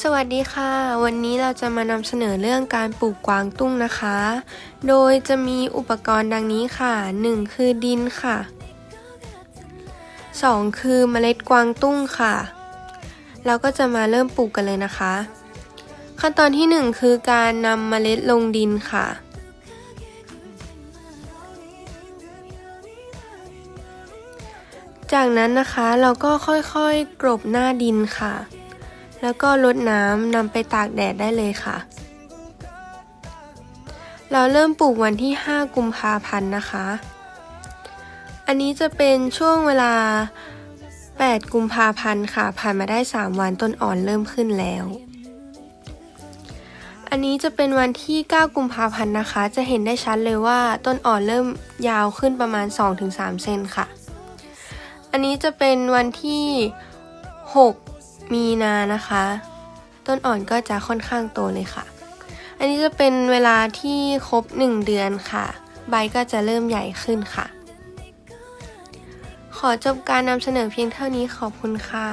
สวัสดีค่ะ วันนี้เราจะมานำเสนอเรื่องการปลูกกวางตุ้งนะคะ โดยจะมีอุปกรณ์ดังนี้ค่ะ 1 คือดินค่ะ 2 คือเมล็ดกวางตุ้งค่ะ เราก็จะมาเริ่มปลูกกันเลยนะคะ ขั้นตอนที่ 1 คือการนำเมล็ดลงดินค่ะ จากนั้นนะคะเราก็ค่อยๆ กรบหน้าดินค่ะ แล้วก็ลดน้ำนำไปตากแดดได้เลยค่ะ เราเริ่มปลูกวันที่ 5 กุมภาพันธ์นะคะ อันนี้จะเป็นช่วงเวลา 8 กุมภาพันธ์ค่ะ ผ่านมาได้ 3 วันต้นอ่อนเริ่มขึ้นแล้ว อันนี้จะเป็นวันที่ 9 กุมภาพันธ์นะคะ จะเห็นได้ชัดเลยว่าต้นอ่อนเริ่มยาวขึ้นประมาณ 2-3 เซนค่ะ อันนี้จะเป็นวันที่ 6 มีนานะคะ ต้นอ่อนก็จะค่อนข้างโตเลยค่ะ อันนี้จะเป็นเวลาที่ครบ 1 เดือนค่ะ ใบก็จะเริ่มใหญ่ขึ้นค่ะ ขอจบการนำเสนอเพียงเท่านี้ขอบคุณค่ะ